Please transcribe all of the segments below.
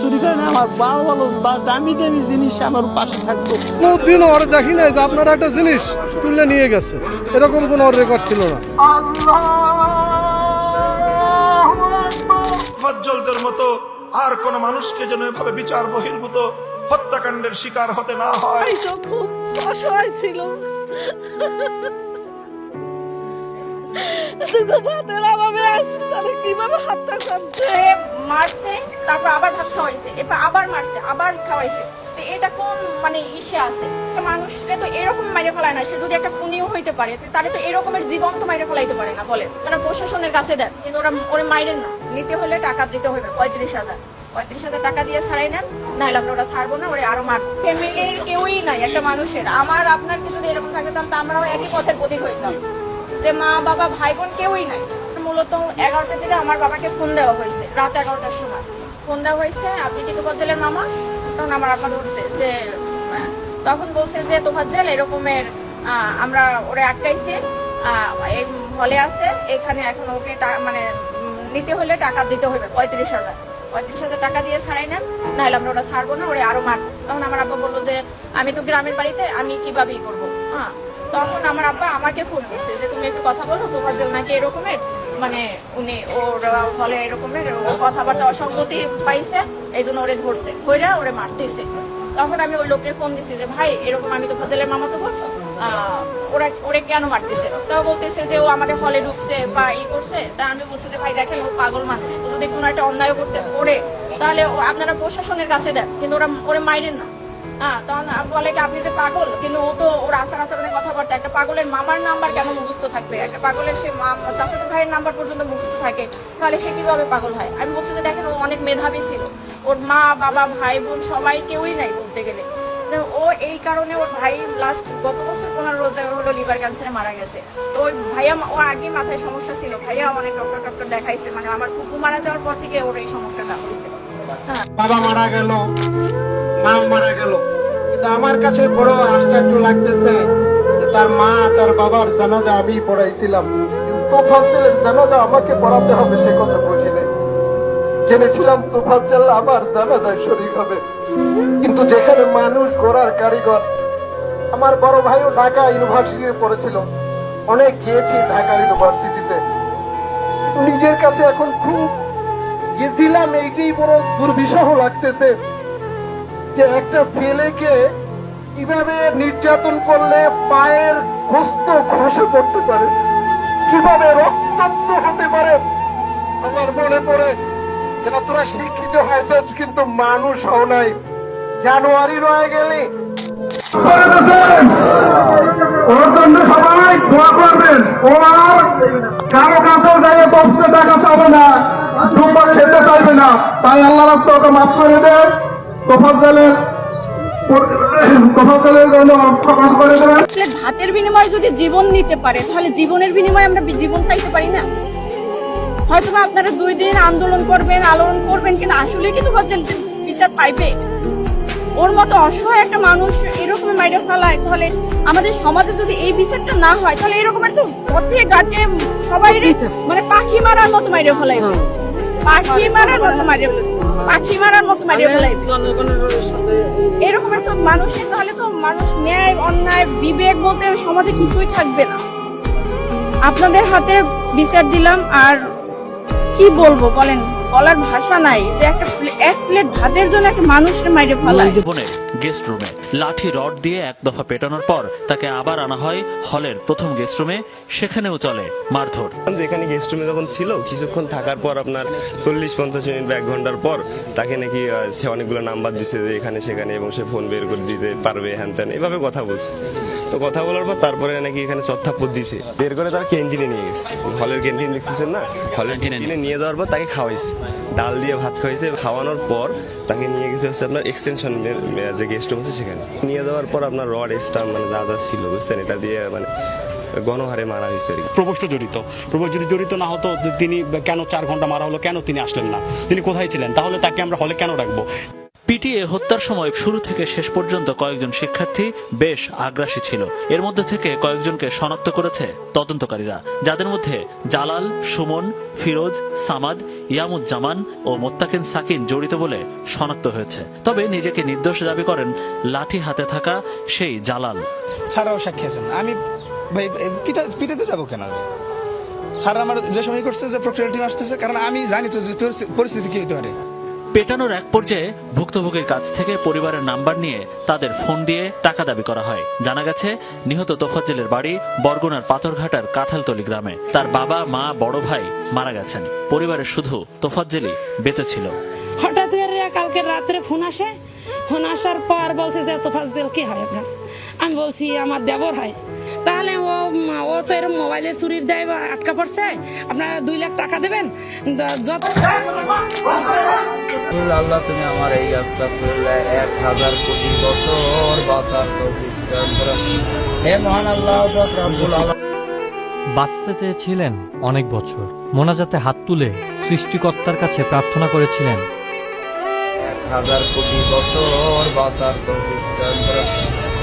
চুরি করে না আমার ভালো ভালো বা দামি দামি জিনিস আমার পাশে থাকতো। কোনোদিন ওর দেখি নাই যে আপনারা একটা জিনিস তুলে নিয়ে গেছে। এরকম কোনো ওর রেকর্ড ছিল না। মজ্জলদের মতো আর কোন মানুষকে যেন এভাবে বিচার বহির্ভূত হত্যাকাণ্ডের শিকার হতে না হয়। অসহায় ছিল তারপর আবার ভাত খাওয়াইছে এরপর আবার মারছে, আবার খাওয়াইছে। তো এটা কোন মানে ইসে আছে? মানুষকে তো এরকম মাইরে ফেলায় না, সে যদি একটা পুনিও হইতে পারে তাহলে তো এরকমের জীবন মাইরে ফেলাইতে পারে না বলে তারা প্রশাসনের কাছে দেন ওরা ওরা মাইরেন নিতে হলে টাকা দিতে হবে, পঁয়ত্রিশ হাজার। পঁয়ত্রিশ হাজার টাকা দিয়ে ছাড়াই নেন, নাহলে আমরা ওরা ছাড়বো না, ওরা আরও মার ফ্যামিলির কেউই নাই, একটা মানুষের। আমার, আপনার কি যদি এরকম থাকে তো আমরাও একই পথের প্রতীক হইতাম। যে মা, বাবা ভাই বোন কেউই নাই। মূলত এগারোটা থেকে আমার বাবাকে ফোন দেওয়া হয়েছে, রাত এগারোটার সময়। ফোন দেওয়া হয়েছে, আপনি কি তোফাজ্জেলের মামা? তখন আমার আব্বা ধরছে যে, তখন বলছে যে তোমার জেল এরকমের আমরা ওরা আটকাইছে এই হলে আছে, এখানে এখন ওকে মানে নিতে হলে টাকা দিতে হবে পঁয়ত্রিশ হাজার। পঁয়ত্রিশ হাজার টাকা দিয়ে ছাড়াই নেন, নাহলে আমরা ওরা ছাড়বো না, ওরা আরও মারবো। তখন আমার আব্বা বলল যে, আমি তো গ্রামের বাড়িতে, আমি কীভাবে ই করব? হ্যাঁ। তখন আমার আব্বা আমাকে ফোন দিচ্ছে যে, তুমি একটু কথা বলো, তোমার জন্য নাকি এরকমের? মানে উনি, ওর ফলে এরকমের কথাবার্তা অসঙ্গতি পাইছে এই জন্য ওরে ধরছে ধরে ওরে মারতেছে। তখন আমি ওই লোককে ফোন দিছি যে, ভাই, এরকম আমি তো ফজলের মামা তো বলতো ওরা, ওরে কেন মারতেছে? তাও বলতেছে যে, ও আমাদের হলে ঢুকছে বা ই করছে। তা আমি বলছি যে, ভাই, দেখেন, ও পাগল মানুষ। যদি কোনো একটা অন্যায় করতে করে তাহলে আপনারা প্রশাসনের কাছে দেন, কিন্তু ওরা, ওরে মাইরেন না। হ্যাঁ তখন বলে কি, আপনি যে পাগল? কিন্তু ও তো ওর আচার আচরণের কথাবার্তা, একটা পাগলের মামার নাম্বার কেন মুখস্থ থাকবে? একটা পাগলের সে চাচাতো ভাইয়ের নাম্বার পর্যন্ত মুখস্থ থাকে। তাহলে সে কীভাবে পাগল হয়? আমি বলছি দেখেন, ও অনেক মেধাবী ছিল। ওর মা, বাবা, ভাই, বোন সবাই কেউই নাই বলতে গেলে। ও এই কারণে ওর ভাই লাস্ট গত বছর পনেরো রোজে হলো লিভার ক্যান্সারে মারা গেছে। তো ওই ভাইয়া ও আগে মাথায় সমস্যা ছিল। ভাইয়া অনেক ডক্টর ডক্টর দেখাইছে। মানে আমার কুকু মারা যাওয়ার পর থেকে ওর এই সমস্যাটা হয়েছে। হ্যাঁ বাবা মারা গেল, মাও মারা গেল। কিন্তু আমার কাছে বড় আশ্চর্য লাগতেছে তার মা, তার বাবার জানাজা আমি পড়াইছিলাম। জানাজা আমাকে পড়াতে হবে, সে কথা বুঝিনি জেনেছিলাম আমার জানাজায় হবে। কিন্তু যেখানে মানুষ কারিগর, আমার বড় ভাইও ঢাকা ইউনিভার্সিটিতে পড়েছিল। অনেক গিয়েছি ঢাকা ইউনিভার্সিটিতে। নিজের কাছে এখন খুব গেছিলাম, এইটাই বড় দুর্বিষহ লাগতেছে যে একটা ছেলেকে কীভাবে নির্যাতন করলে পায়ের গোস্ত খসে পড়তে পারে, কীভাবে রক্তাক্ত হতে পারে, আমার মনে পড়ে যে তোরা শিক্ষিত হয়েছিস, কিন্তু মানুষ হও নাই, জানুয়ারি রয়ে গেলে। সবাই, দোয়া করবেন। ও কারও কাছে যাই দশটা টাকা চাবে না। দুম্বা খেতে চাইবে না। তাই আল্লাহ রাস্তা ওকে মাফ করে দেন। তোফাজ্জালের ভাতের বিনিময়ে যদি জীবন নিতে পারে তাহলে জীবনের বিনিময়ে আমরা জীবন চাইতে পারি না? হয়তো আপনারা দুই দিন আন্দোলন করবেন আলোড়ন করবেন কিন্তু আসলে হচ্ছেন বিচার পাইবে? ওর মতো অসহায় একটা মানুষ এরকম মাইরে ফেলায় তাহলে আমাদের সমাজে যদি এই বিচারটা না হয় তাহলে এরকম একটা পথে ঘাটে সবাই মানে পাখি মারার মতো মাইরে ফেলাই পাখি মারার মতো মাইরে পাখি মারার মতো মারিয়ে ফেলাইবে এরকম একটা মানুষের তাহলে তো মানুষ ন্যায় অন্যায় বিবেক বলতে সমাজে কিছুই থাকবে না। আপনাদের হাতে বিচার দিলাম আর কি বলব বলেন? বলার ভাষা নাই যে একটা এক প্লেট ভাতের জন্য একটা মানুষের মাইরে ফেলায়। বোনের গেস্ট রুমে লাঠি রড দিয়ে এক দফা পেটানোর পর তাকে আবার আনা হয় হলের প্রথম গেস্ট রুমে সেখানেও চলে মারধর। যেখানে গেস্ট রুমে যখন ছিল কিছুক্ষণ থাকার পর আপনার চল্লিশ পঞ্চাশ মিনিট বা এক ঘণ্টার পর তাকে নাকি সে অনেকগুলো নাম্বার দিছে যে এখানে সেখানে এবং সে ফোন বের করে দিতে পারবে হ্যান ত্যান এভাবে কথা বলছে। তো কথা বলার পর তারপরে নাকি এখানে চত্থাপ্পর দিছে। বের করে তার ক্যান্টিনে নিয়ে গেছে। হলের ক্যান্টিন দেখতেছেন না? হলের ক্যান্টিনে ক্যান্টিনে নিয়ে যাওয়ার পর তাকে খাওয়াইছে। ডাল দিয়ে ভাত খাইছে, খাওয়ানোর পর তাকে নিয়ে গেছে হচ্ছে আপনার এক্সটেনশনের যে গেস্ট রুম আছে সেখানে। নিয়ে যাওয়ার পর আপনার রড স্টাম মানে যা যা ছিল, বুঝছেন? এটা দিয়ে মানে গণহারে মারা হয়েছে। প্রবোষ্ট জড়িত। প্রবোস যদি জড়িত না হতো, তিনি কেন চার ঘণ্টা মারা হলো? কেন তিনি আসলেন না? তিনি কোথায় ছিলেন? তাহলে তাকে আমরা হলে কেন রাখব পিটিএ হত্যার সময় শুরু থেকে শেষ পর্যন্ত কয়েকজন শিক্ষার্থী বেশ আগ্রাসী ছিল। এর মধ্যে থেকে কয়েকজনকে শনাক্ত করেছে তদন্তকারীরা, যাদের মধ্যে জালাল, সুমন, ফিরোজ, সামাদ, ইয়ামুজ্জামান ও মোত্তাকিন সাকিন জড়িত বলে শনাক্ত হয়েছে। তবে নিজেকে নির্দোষ দাবি করেন লাঠি হাতে থাকা সেই জালাল। ছাড়াও সাক্ষী আমি ভাই পিঠাতে যাব কেন স্যার আমার যে সময় করছে, যে প্রক্রিয়া টিম আসতেছে, কারণ আমি জানি তো পরিস্থিতি কি হতে পারে। পেটানোর এক পর্যায়ে ভুক্তভোগীর কাছ থেকে পরিবারের নাম্বার নিয়ে তাদের ফোন দিয়ে টাকা দাবি করা হয়। জানা গেছে, নিহত তোফাজ্জেলের বাড়ি বরগুনার পাথরঘাটার কাঁঠালতলি গ্রামে। তার বাবা, মা, বড় ভাই মারা গেছেন। পরিবারের শুধু তোফাজ্জেলই বেঁচে ছিল। হঠাৎ কালকে রাত্রে ফোন আসে। ফোন আসার পর বলছে যে, তোফাজ্জেল, কি হয় আপনার? আমি বলছি, আমার দেবর হয়। তাহলে ও ও তো এরকম মোবাইলের চুরির দেয় আটকা পড়ছে। আপনারা দুই লাখ টাকা দেবেন? যত আল্লাহ তুমি আমার এই আস্থা করলে এক হাজার কোটি বছর বাঁচার। হে মহান আল্লাহ বাঁচতে চেয়েছিলেন অনেক বছর মোনাজাতে হাত তুলে সৃষ্টিকর্তার কাছে প্রার্থনা করেছিলেন এক হাজার কোটি বছর বাঁচার তৌফিক দান করো।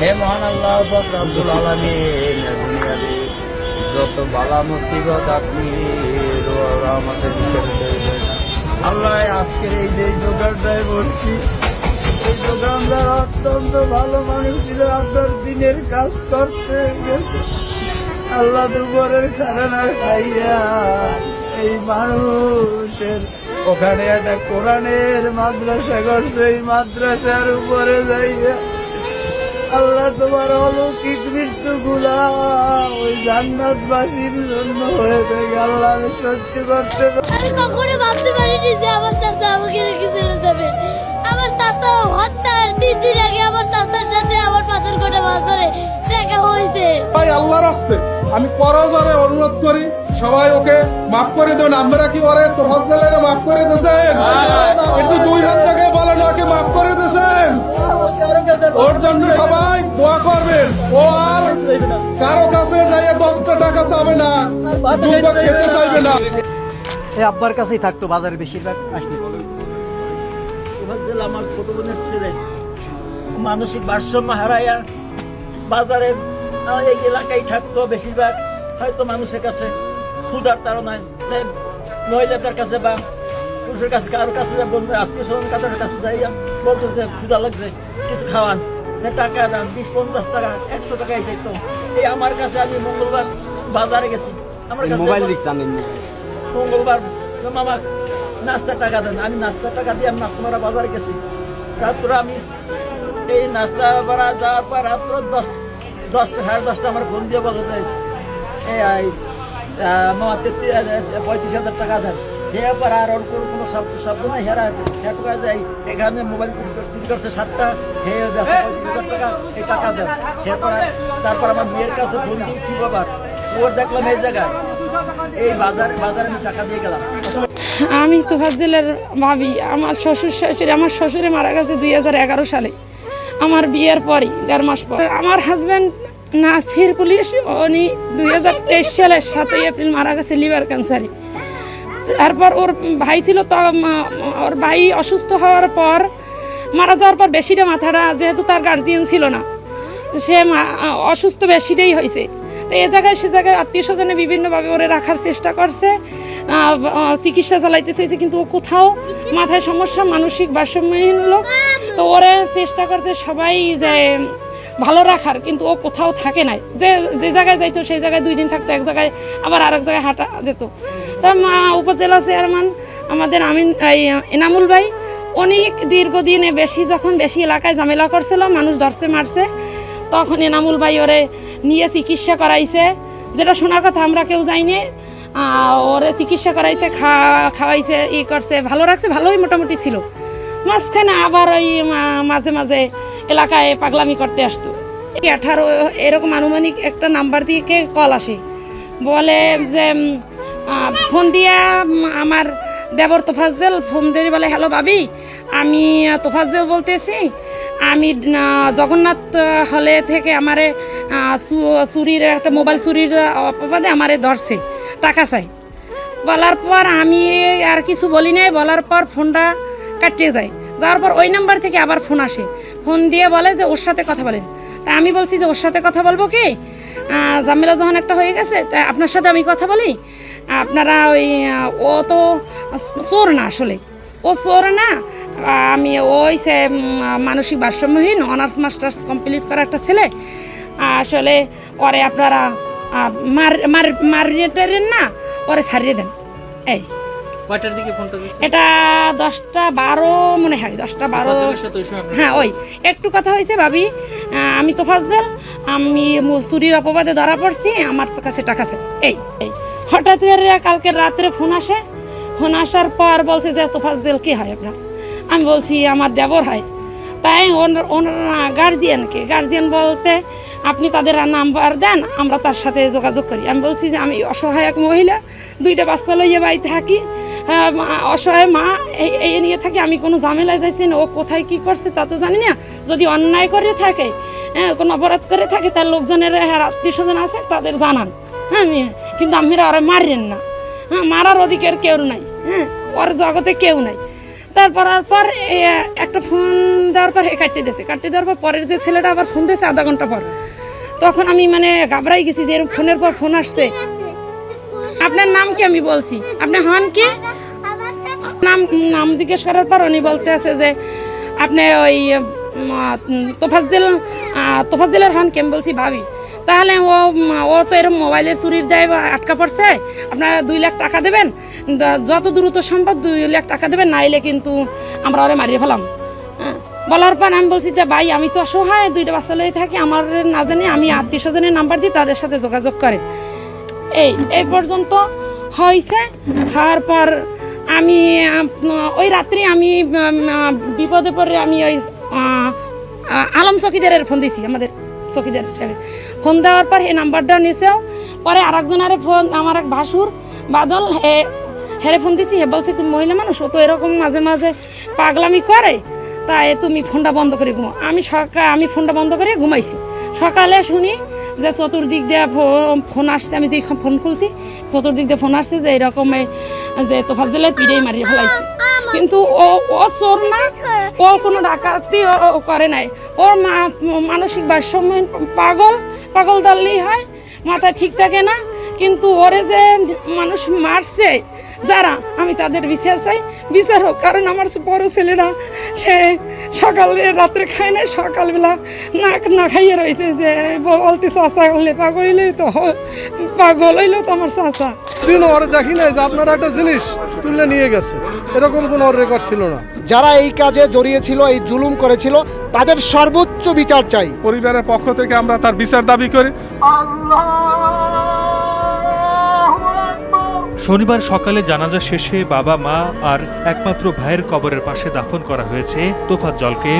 হে মহান আল্লাহ রব্বুল আলামিন দুনিয়াতে যত বালা মুসিবত আপনি আমাদের আল্লাহ আজকের এই যে দোকানটায় বলছি এই দোকানদার অত্যন্ত ভালো মানুষ ছিল আপনার দিনের কাজ করতে গেছে। আল্লাহ দুপুরের খানা খাইয়া এই মানুষের ওখানে একটা কোরআনের মাদ্রাসা করছে, এই মাদ্রাসার উপরে যাইয়া আল্লাহ তোমার অলৌকিক মৃত্যু গুলা ওই জান্নাতবাসীর জন্য হয়ে থাকে। আল্লাহ আমি সহ্য করতে আমি কখনো ভাবতে পারিনি যে আমার চাচা আমাকে রেখে চলে যাবে। আমার চাচা হত্যার তিন দিন আগে আমার চাচার সাথে আমার পাথর কোটা বাজারে দেখা হয়েছে। ভাই আল্লাহর আসতে আমি পরজরে অনুরোধ করি সবাই ওকে মাফ করে দেন আমরা কি ওরে? তোফাজ্জলের মাফ করে দিয়েছেন। কিন্তু দুই হাত থেকে বলেন ওকে মাফ করে দিয়েছেন। ওর জন্য সবাই দোয়া করবেন। ও আর কারও কাছে যাইয়ে দশটা টাকা চাবে না দুটো খেতে চাইবে না। আব্বার কাছেই থাকতো বাজারে বেশিরভাগ আমার ছোট বোনের ছেলে মানসিক ভারসাম্য হারাইয়া বাজারে আহ, এই এলাকায় থাকতো বেশিরভাগ হয়তো মানুষের কাছে ক্ষুধার তাড়নায় যে মহিলাদের কাছে বা পুরুষের কাছে কারোর কাছে বন্ধু আত্মীয় স্বজন কাদের কাছে যাইয়া বলতো যে ক্ষুধা লাগছে কিছু খাওয়ান টাকা দাম বিশ পঞ্চাশ টাকা একশো টাকা এই চাইতো এই আমার কাছে আমি মঙ্গলবার বাজারে গেছি। আমার কাছে মোবাইল মঙ্গলবার মামা নাস্তার টাকা দেন। আমি নাস্তার টাকা দিয়ে আমি নাস্তা মারা বাজারে গেছি। রাত্রে আমি এই নাস্তা মারা যাওয়ার পর রাত্র দশ দশটা সাড়ে দশটা আমার ফোন দিয়ে বলে যে এই মামা তেত্রিশ পঁয়ত্রিশ হাজার টাকা দেন। এরপর আর কোনো শব্দ শব্দ নাই হেরা যাই এখানে মোবাইল করছে, সাতটা টাকা, এই টাকা তারপর আমার মেয়ের কাছে ফোন কি বাবার ওর দেখলাম এই জায়গায়। এই বাজারে বাজারে আমি টাকা দিয়ে গেলাম। আমি তো ফাজিলের ভাবি, আমার শ্বশুর শাশুড়ি আমার শ্বশুরে মারা গেছে দুই হাজার এগারো সালে। আমার বিয়ের পরই, দেড় মাস পর। আমার হাজব্যান্ড নাসির পুলিশ, উনি দুই সালের সাতই এপ্রিল মারা গেছে লিভার ক্যান্সারে তারপর ওর ভাই ছিল তো ওর ভাই অসুস্থ হওয়ার পর মারা যাওয়ার পর বেশিটা মাথাটা যেহেতু তার গার্জিয়ান ছিল না, সে অসুস্থ বেশিটাই হয়েছে। তো এ জায়গায় সে জায়গায় আত্মীয় স্বজনে বিভিন্নভাবে ওরে রাখার চেষ্টা করছে চিকিৎসা চালাইতে চেয়েছে, কিন্তু ও কোথাও মাথায় সমস্যা, মানসিক ভারসাম্যহীন লোক। তো ওরে চেষ্টা করছে সবাই যে ভালো রাখার, কিন্তু ও কোথাও থাকে নাই। যে যে জায়গায় যাইতো, সেই জায়গায় দুই দিন থাকতো, এক জায়গায় আবার আরেক জায়গায় হাঁটা যেত। তা মা উপজেলা চেয়ারম্যান আমাদের আমিন, এই, এনামুল ভাই অনেক দীর্ঘদিনে বেশি, যখন বেশি এলাকায় ঝামেলা করছিল, মানুষ ধরছে, মারছে, তখন এনামুল ভাই ওরে নিয়ে চিকিৎসা করাইছে। যেটা শোনার কথা, আমরা কেউ যাইনি। ওরে চিকিৎসা করাইছে, খা- খাওয়াইছে, ই করছে, ভালো রাখছে, ভালোই মোটামুটি ছিল। মাঝখানে আবার ওই মাঝে মাঝে এলাকায় পাগলামি করতে আসতো। আঠারো, এরকম আনুমানিক একটা নাম্বার থেকে কল আসে। বলে যে ফোন দিয়া আমার দেবর তোফাজ্জেল ফোন দিয়ে বলে, হ্যালো বাবি আমি তোফাজ্জেল বলতেছি। আমি জগন্নাথ হলে থেকে আমারে চুরির একটা মোবাইল চুরির অপবাদে আমারে ধরছে, টাকা চাই। বলার পর আমি আর কিছু বলি নাই, বলার পর ফোনটা কাটিয়ে যায়। যাওয়ার পর ওই নাম্বার থেকে আবার ফোন আসে। ফোন দিয়ে বলে যে ওর সাথে কথা বলেন। তা আমি বলছি যে ওর সাথে কথা বলব কি? জামিলা যখন একটা হয়ে গেছে, তা আপনার সাথে আমি কথা বলি? আপনারা ওই ও তো চোর না আসলে। ও চোর না, আমি ওই সে মানসিক ভারসাম্যহীন, অনার্স, মাস্টার্স কমপ্লিট করা একটা ছেলে। আসলে ওরে আপনারা মার মার, মারিয়ে না ওরে ছাড়িয়ে দেন। এই। কয়টার দিকে ফোনটা এটা দশটা বারো মনে হয় দশটা বারো। হ্যাঁ ওই। একটু কথা হয়েছে ভাবি। আমি তো ফাজল আমি চুরির অপবাদে ধরা পড়ছি আমার তো কাছে টাকা আছে। এই হঠাৎ করে কালকে রাত্রে ফোন আসে। ফোন আসার পর বলছে যে তো তোফাজ্জেল কি হয় আপনার? আমি বলছি আমার দেবর হয়। তাই ওনার ওনার গার্জিয়ানকে গার্জিয়ান বলতে আপনি তাদের নাম্বার দেন আমরা তার সাথে যোগাযোগ করি। আমি বলছি যে আমি অসহায় এক মহিলা দুইটা বাচ্চা লইয়ে বাড়িতে থাকি। আহ, অসহায় মা এই নিয়ে থাকি। আমি কোনো ঝামেলায় যাইছি না ও কোথায় কি করছে তা তো জানি না। যদি অন্যায় করে থাকে হ্যাঁ কোনো অপরাধ করে থাকে তার লোকজনের হ্যাঁ আত্মীয় স্বজন আছে তাদের জানান। হ্যাঁ কিন্তু আপনারা ওরা মারেন না। হ্যাঁ মারার অধিকার কেউ নাই। হ্যাঁ ওর জগতে কেউ নাই। তারপর পর একটা ফোন দেওয়ার পর কাটিয়ে দিয়েছে। কাটিয়ে দেওয়ার পর পরের যে ছেলেটা আবার ফোন দিয়েছে আধা ঘণ্টা পর। তখন আমি মানে ঘাবড়াই গেছি যে এরকম ফোনের পর ফোন আসছে। আপনার নাম কি আমি বলছি? আপনি হন কি? নাম নাম জিজ্ঞেস করার পর উনি বলতে আছে যে, আপনি ওই তোফাজ্জেল তোফাজ্জেলের হন কি? আমি বলছি ভাবি। তাহলে ও ও তো এরকম মোবাইলের চুরির দেয় আটকা পড়ছে। আপনারা দুই লাখ টাকা দেবেন। যত দ্রুত সম্ভব দুই লাখ টাকা দেবেন নাইলে কিন্তু আমরা ওরে মারিয়ে ফেলাম। হ্যাঁ। বলার পর আমি বলছি যে, ভাই, আমি তো অসহায়, দুইটা বাচ্চা লয়ে থাকি, আমার না জানি আমি আত্মীয় স্বজনের নাম্বার দিই তাদের সাথে যোগাযোগ করেন। এই এই পর্যন্ত হয়েছে হওয়ার পর আমি ওই রাত্রি আমি বিপদে পড়ে আমি ওই আলম চকিদারের ফোন দিছি আমাদের। চকিদার সাহেব ফোন দেওয়ার পর এই নাম্বারটা নিছেও। পরে আর একজনের ফোন, আমার এক ভাসুর, বাদল, হে, হেরে ফোন দিছি, হে বলছে, তুমি মহিলা মানুষ? ও তো এরকম মাঝে মাঝে পাগলামি করে। তাই তুমি ফোনটা বন্ধ করে ঘুমো আমি সকাল, আমি ফোনটা বন্ধ করে ঘুমাইছি। সকালে শুনি যে চতুর্দিক দিয়ে ফোন আসছে। আমি যে ফোন খুলছি, চতুর্দিক দিয়ে ফোন আসছে যে এরকম, যে তোফাজ্জেলের পিড়েই মারিয়ে ফেলাইছে। কিন্তু ও ও চোর না ও কোনো ডাকাতি করে নাই। ওর মা- মানসিক ভারসাম্য পাগল পাগল দললেই হয় মাথা ঠিক থাকে না। কিন্তু ওরে যে মানুষ মারছে যারা আমি তাদের বিচার চাই বিচার হোক কারণ আমার বড় ছেলেরা সে সকালে রাত্রে খায় না সকালবেলা না না খাইয়ে রয়েছে যে বলতে চাষা হলে পাগল হইলেই তো পাগল হইলেও তো আমার চাষা দিন ওর দেখি না যে আপনারা একটা জিনিস তুলে নিয়ে গেছে। এরকম কোনো ওর রেকর্ড ছিল না। যারা এই কাজে জড়িয়েছিল এই জুলুম করেছিল তাদের সর্বোচ্চ বিচার চাই। পরিবারের পক্ষ থেকে আমরা তার বিচার দাবি করি। শনিবার সকালে জানাজা শেষে বাবা মা আর একমাত্র ভাইয়ের কবরের পাশে দাফন করা হয়েছে তোফাজ্জলকে।